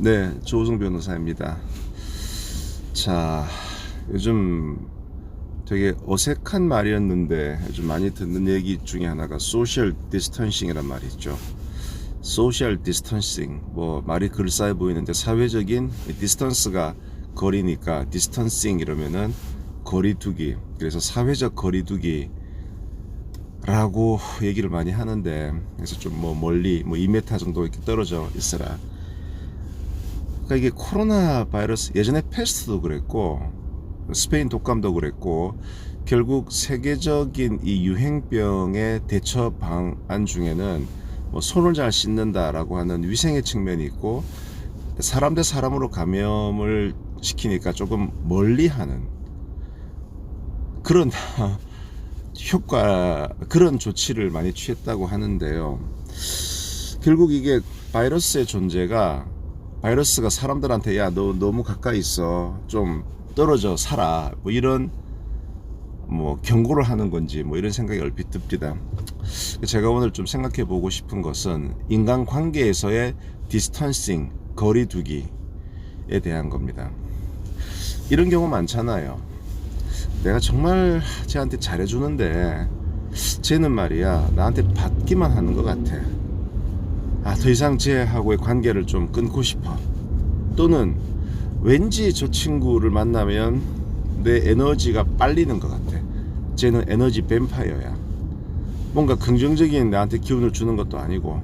네, 조우성 변호사입니다. 자, 요즘 되게 어색한 말이었는데 요즘 많이 듣는 얘기 중에 하나가 소셜 디스턴싱이란 말이 있죠. 소셜 디스턴싱 뭐 말이 글싸해 보이는데 사회적인 디스턴스가 거리니까 디스턴싱 이러면은 거리두기 그래서 사회적 거리두기 라고 얘기를 많이 하는데 그래서 좀 뭐 멀리 뭐 2m 정도 이렇게 떨어져 있어라 그러니까 이게 코로나 바이러스 예전에 패스트도 그랬고 스페인 독감도 그랬고 결국 세계적인 이 유행병의 대처 방안 중에는 뭐 손을 잘 씻는다라고 하는 위생의 측면이 있고 사람 대 사람으로 감염을 시키니까 조금 멀리하는 그런 효과 그런 조치를 많이 취했다고 하는데요. 결국 이게 바이러스의 존재가 바이러스가 사람들한테 야 너 너무 가까이 있어 좀 떨어져 살아 뭐 이런 뭐 경고를 하는 건지 뭐 이런 생각이 얼핏 듭니다. 제가 오늘 좀 생각해 보고 싶은 것은 인간 관계에서의 디스턴싱 거리두기에 대한 겁니다. 이런 경우 많잖아요. 내가 정말 쟤한테 잘해주는데 쟤는 말이야 나한테 받기만 하는 것 같아. 아, 더 이상 쟤하고의 관계를 좀 끊고 싶어. 또는 왠지 저 친구를 만나면 내 에너지가 빨리는 것 같아. 쟤는 에너지 뱀파이어야. 뭔가 긍정적인 나한테 기운을 주는 것도 아니고.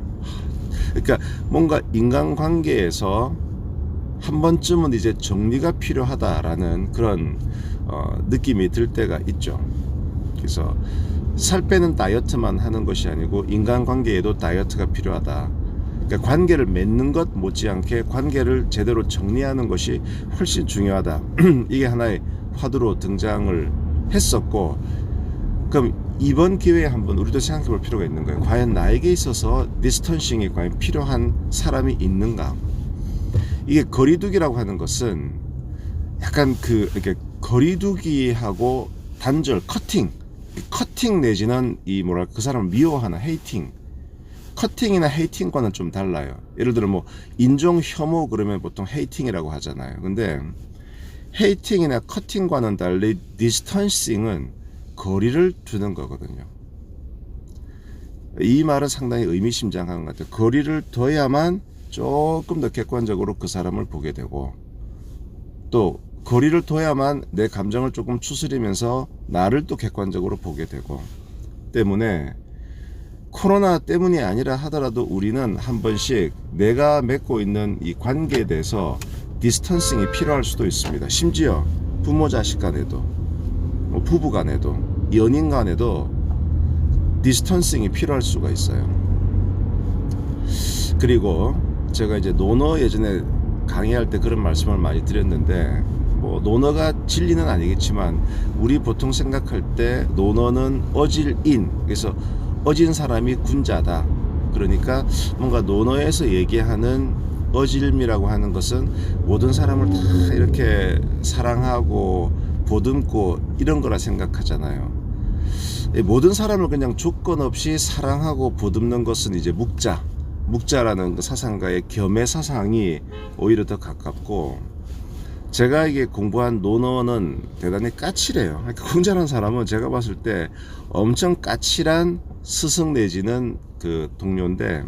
그러니까 뭔가 인간관계에서 한 번쯤은 이제 정리가 필요하다라는 그런 어, 느낌이 들 때가 있죠. 그래서 살 빼는 다이어트만 하는 것이 아니고 인간관계에도 다이어트가 필요하다. 그러니까 관계를 맺는 것 못지않게 관계를 제대로 정리하는 것이 훨씬 중요하다. 이게 하나의 화두로 등장을 했었고, 그럼 이번 기회에 한번 우리도 생각해 볼 필요가 있는 거예요. 과연 나에게 있어서 디스턴싱이 과연 필요한 사람이 있는가? 이게 거리두기라고 하는 것은 약간 그 이렇게 거리두기하고 단절, 커팅, 커팅 내지는 이 뭐랄까 그 사람을 미워하는 헤이팅. 커팅이나 헤이팅과는 좀 달라요. 예를 들어 뭐 인종 혐오 그러면 보통 헤이팅이라고 하잖아요. 근데 헤이팅이나 커팅과는 달리 디스턴싱은 거리를 두는 거거든요. 이 말은 상당히 의미심장한 것 같아요. 거리를 둬야만 조금 더 객관적으로 그 사람을 보게 되고 또 거리를 둬야만 내 감정을 조금 추스리면서 나를 또 객관적으로 보게 되고 때문에 코로나 때문이 아니라 하더라도 우리는 한 번씩 내가 맺고 있는 이 관계에 대해서 디스턴싱이 필요할 수도 있습니다. 심지어 부모 자식 간에도 뭐 부부 간에도 연인 간에도 디스턴싱이 필요할 수가 있어요. 그리고 제가 이제 논어 예전에 강의할 때 그런 말씀을 많이 드렸는데 뭐 논어가 진리는 아니겠지만 우리 보통 생각할 때 논어는 어질인 그래서 어진 사람이 군자다. 그러니까 뭔가 논어에서 얘기하는 어질미라고 하는 것은 모든 사람을 다 이렇게 사랑하고 보듬고 이런 거라 생각하잖아요. 이 모든 사람을 그냥 조건 없이 사랑하고 보듬는 것은 이제 묵자, 묵자라는 그 사상가의 겸해 사상이 오히려 더 가깝고 제가 이게 공부한 논어는 대단히 까칠해요. 그러니까 군자라는 사람은 제가 봤을 때 엄청 까칠한 스승 내지는 그 동료인데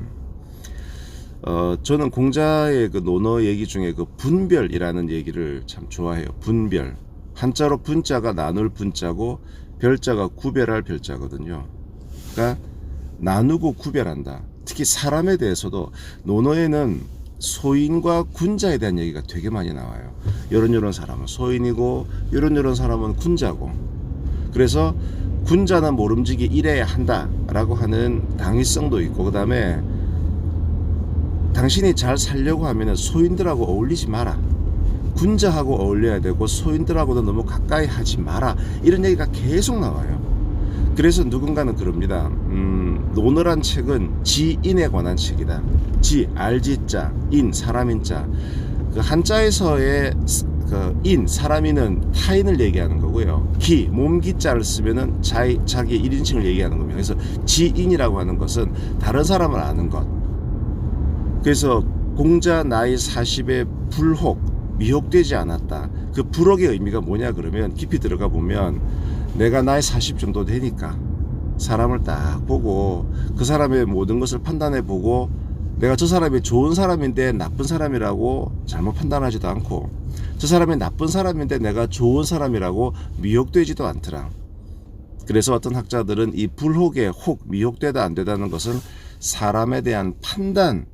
어 저는 공자의 그 논어 얘기 중에 그 분별이라는 얘기를 참 좋아해요. 분별. 한자로 분자가 나눌 분자고 별자가 구별할 별자거든요. 그러니까 나누고 구별한다. 특히 사람에 대해서도 논어에는 소인과 군자에 대한 얘기가 되게 많이 나와요. 이런 이런 사람은 소인이고 이런 이런 사람은 군자고. 그래서 군자는 모름지기 일해야 한다라고 하는 당위성도 있고 그 다음에 당신이 잘 살려고 하면 소인들하고 어울리지 마라. 군자하고 어울려야 되고 소인들하고도 너무 가까이 하지 마라. 이런 얘기가 계속 나와요. 그래서 누군가는 그럽니다. 음, 논어란 책은 지인에 관한 책이다. 지, 알지자, 인, 사람인자. 그 한자에서의 그 인, 사람인은 타인을 얘기하는 거고요. 기, 몸기자를 쓰면은 자기, 자기 1인칭을 얘기하는 겁니다. 그래서 지인이라고 하는 것은 다른 사람을 아는 것. 그래서 공자 나이 40에 불혹 미혹되지 않았다. 그 불혹의 의미가 뭐냐 그러면 깊이 들어가 보면 내가 나이 40 정도 되니까 사람을 딱 보고 그 사람의 모든 것을 판단해 보고 내가 저 사람이 좋은 사람인데 나쁜 사람이라고 잘못 판단하지도 않고 저 사람이 나쁜 사람인데 내가 좋은 사람이라고 미혹되지도 않더라. 그래서 어떤 학자들은 이 불혹에 혹 미혹되다 안 되다는 것은 사람에 대한 판단에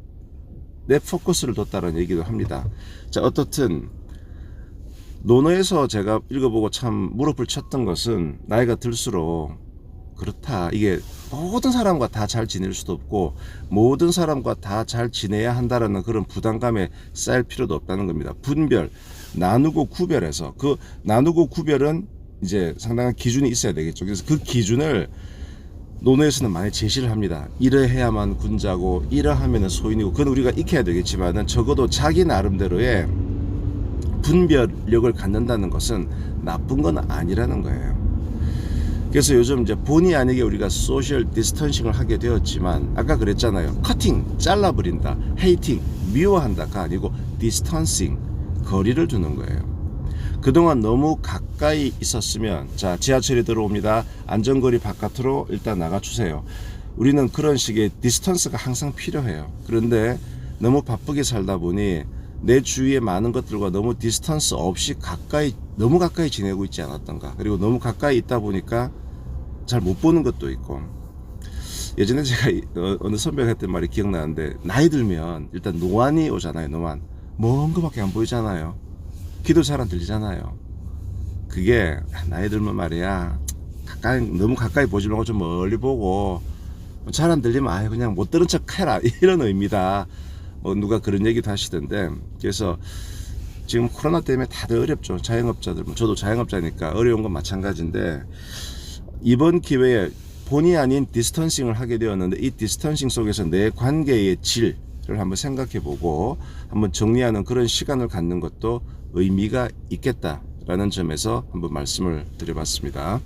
포커스를 뒀다는 얘기도 합니다. 자, 어떻든 논어에서 제가 읽어보고 참 무릎을 쳤던 것은 나이가 들수록 그렇다. 이게 모든 사람과 다 잘 지낼 수도 없고 모든 사람과 다 잘 지내야 한다라는 그런 부담감에 쌓일 필요도 없다는 겁니다. 분별, 나누고 구별해서 그 나누고 구별은 이제 상당한 기준이 있어야 되겠죠. 그래서 그 기준을 논어에서는 많이 제시를 합니다. 이러해야만 군자고 이러하면 소인이고 그건 우리가 익혀야 되겠지만은 적어도 자기 나름대로의 분별력을 갖는다는 것은 나쁜 건 아니라는 거예요. 그래서 요즘 이제 본의 아니게 우리가 소셜 디스턴싱을 하게 되었지만 아까 그랬잖아요. 커팅 잘라버린다, 헤이팅 미워한다가 아니고 디스턴싱 거리를 두는 거예요. 그동안 너무 가까이 있었으면 자 지하철이 들어옵니다. 안전거리 바깥으로 일단 나가 주세요. 우리는 그런 식의 디스턴스가 항상 필요해요. 그런데 너무 바쁘게 살다 보니 내 주위에 많은 것들과 너무 디스턴스 없이 가까이 너무 가까이 지내고 있지 않았던가. 그리고 너무 가까이 있다 보니까 잘 못 보는 것도 있고. 예전에 제가 이- 어, 어느 선배가 했던 말이 기억나는데 나이 들면 일단 노안이 오잖아요. 노안. 먼 거밖에 안 보이잖아요. 귀도 잘 안 들리잖아요. 그게 나이 들면 말이야 가까이 너무 가까이 보지 말고 좀 멀리 보고 잘 안 들리면 아예 그냥 못 들은 척 해라 이런 의미다. 뭐 누가 그런 얘기도 하시던데 그래서 지금 코로나 때문에 다들 어렵죠. 자영업자들 뭐 저도 자영업자니까 어려운 건 마찬가지인데 이번 기회에 본의 아닌 디스턴싱을 하게 되었는데 이 디스턴싱 속에서 내 관계의 질을 한번 생각해 보고 한번 정리하는 그런 시간을 갖는 것도 의미가 있겠다라는 점에서 한번 말씀을 드려봤습니다.